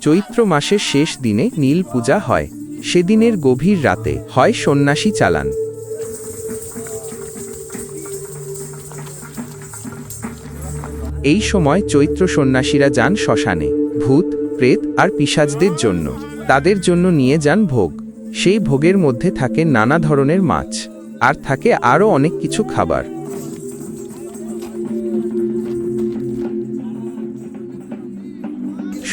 চৈত্র মাসের শেষ দিনে নীল পূজা হয়। সেদিনের গভীর রাতে হয় সন্ন্যাসী চালান। এই সময় চৈত্র সন্ন্যাসীরা যান শ্মশানে, ভূত, প্রেত আর পিসাজদের জন্য। তাদের জন্য নিয়ে যান ভোগ। সেই ভোগের মধ্যে থাকে নানা ধরনের মাছ। আর থাকে আরও অনেক কিছু খাবার।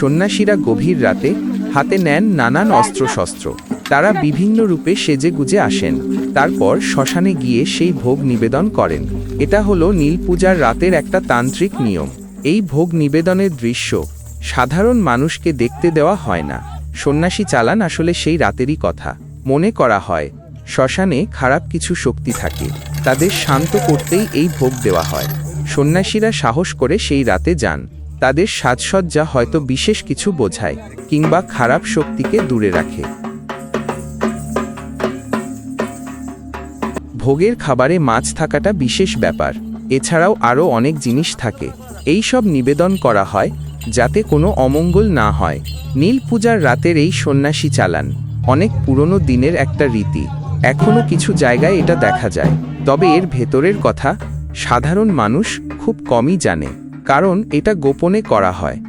সন্ন্যাসীরা গভীর রাতে হাতে নেন নানান অস্ত্রশস্ত্র। তারা বিভিন্ন রূপে সেজে গুজে আসেন। তারপর শ্মশানে গিয়ে সেই ভোগ নিবেদন করেন। এটা হলো নীল পূজার রাতের একটা তান্ত্রিক নিয়ম। এই ভোগ নিবেদনের দৃশ্য সাধারণ মানুষকে দেখতে দেওয়া হয় না। সন্ন্যাসী চালান আসলে সেই রাতেরই কথা। মনে করা হয়, শ্মশানে খারাপ কিছু শক্তি থাকে। তাদের শান্ত করতেই এই ভোগ দেওয়া হয়। সন্ন্যাসীরা সাহস করে সেই রাতে যান। তাদের সাজসজ্জা হয়তো বিশেষ কিছু বোঝায় কিংবা খারাপ শক্তিকে দূরে রাখে। ভোগের খাবারে মাছ থাকাটা বিশেষ ব্যাপার, এছাড়াও আরও অনেক জিনিস থাকে। এই সব নিবেদন করা হয় যাতে কোনো অমঙ্গল না হয়। নীল পূজার রাতের এই সন্ন্যাসী চালান অনেক পুরনো দিনের একটা রীতি। এখনও কিছু জায়গায় এটা দেখা যায়, তবে এর ভেতরের কথা সাধারণ মানুষ খুব কমই জানে। কারণ এটা গোপনে করা হয়।